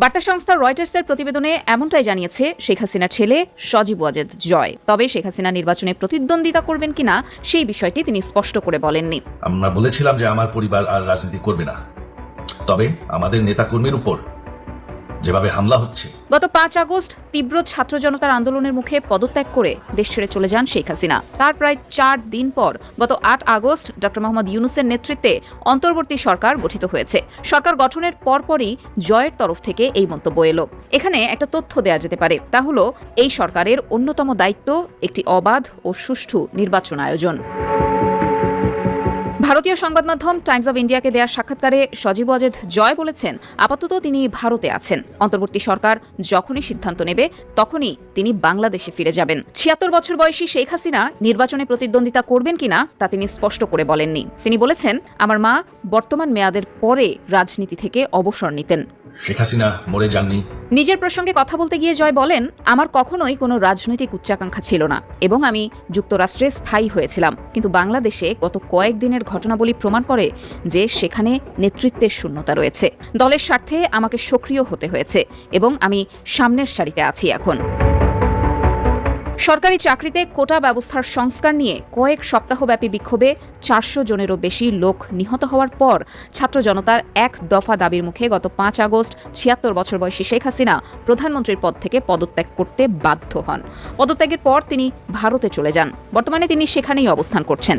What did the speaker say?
বার্তা সংস্থা রয়টার্সের প্রতিবেদনে এমনটাই জানিয়েছে, শেখ হাসিনার ছেলে সজীব ওয়াজেদ জয়। তবে শেখ হাসিনা নির্বাচনে প্রতিদ্বন্দ্বিতা করবেন কিনা, সেই বিষয়টি তিনি স্পষ্ট করে বলেননি। আমরা বলেছিলাম যে আমার পরিবার আর রাজনীতি করবে না। তবে আমাদের নেতাকর্মীর উপর যেভাবে হামলা হচ্ছে। গত পাঁচ আগস্ট তীব্র ছাত্র জনতার আন্দোলনের মুখে পদত্যাগ করে দেশ ছেড়ে চলে যান শেখ হাসিনা। তার প্রায় চার দিন পর গত আট আগস্ট ডক্টর মোহাম্মদ ইউনুসের নেতৃত্বে অন্তর্বর্তী সরকার গঠিত হয়েছে। সরকার গঠনের পরপরই জয়ের তরফ থেকে এই মন্তব্য এলো। এখানে একটা তথ্য দেয়া যেতে পারে, তা হলো এই সরকারের অন্যতম দায়িত্ব একটি অবাধ ও সুষ্ঠু নির্বাচন আয়োজন। ভারতীয় সংবাদ মাধ্যম টাইমস অব ইন্ডিয়াকে দেওয়া সাক্ষাৎকারে সজীব অজেদ জয় বলেছেন, আপাতত তিনি ভারতে আছেন। অন্তর্বর্তী সরকার যখনই সিদ্ধান্ত নেবে, তখনই তিনি বাংলাদেশে ফিরে যাবেন। ছিয়াত্তর বছর বয়সী শেখ হাসিনা নির্বাচনে প্রতিদ্বন্দ্বিতা করবেন কিনা, তা তিনি স্পষ্ট করে বলেননি। তিনি বলেছেন, আমার মা বর্তমান মেয়াদের পরে রাজনীতি থেকে অবসর নিতেন। শেখ হাসিনা মরে যাননি। নিজের প্রসঙ্গে কথা বলতে গিয়ে জয় বলেন, আমার কখনোই কোনো রাজনৈতিক উচ্চাকাঙ্ক্ষা ছিল না এবং আমি যুক্তরাষ্ট্রে স্থায়ী হয়েছিলাম। কিন্তু বাংলাদেশে গত কয়েকদিনের ঘটনাবলী প্রমাণ করে যে সেখানে নেতৃত্বের শূন্যতা রয়েছে। দলের স্বার্থে আমাকে সক্রিয় হতে হয়েছে এবং আমি সামনের সারিতে আছি এখন। সরকারি চাকরিতে কোটা ব্যবস্থার সংস্কার নিয়ে কয়েক সপ্তাহব্যাপী বিক্ষোভে চারশো জনেরও বেশি লোক নিহত হওয়ার পর ছাত্র জনতার এক দফা দাবির মুখে গত পাঁচ আগস্ট ছিয়াত্তর বছর বয়সী শেখ হাসিনা প্রধানমন্ত্রীর পদ থেকে পদত্যাগ করতে বাধ্য হন। পদত্যাগের পর তিনি ভারতে চলে যান। বর্তমানে তিনি সেখানেই অবস্থান করছেন।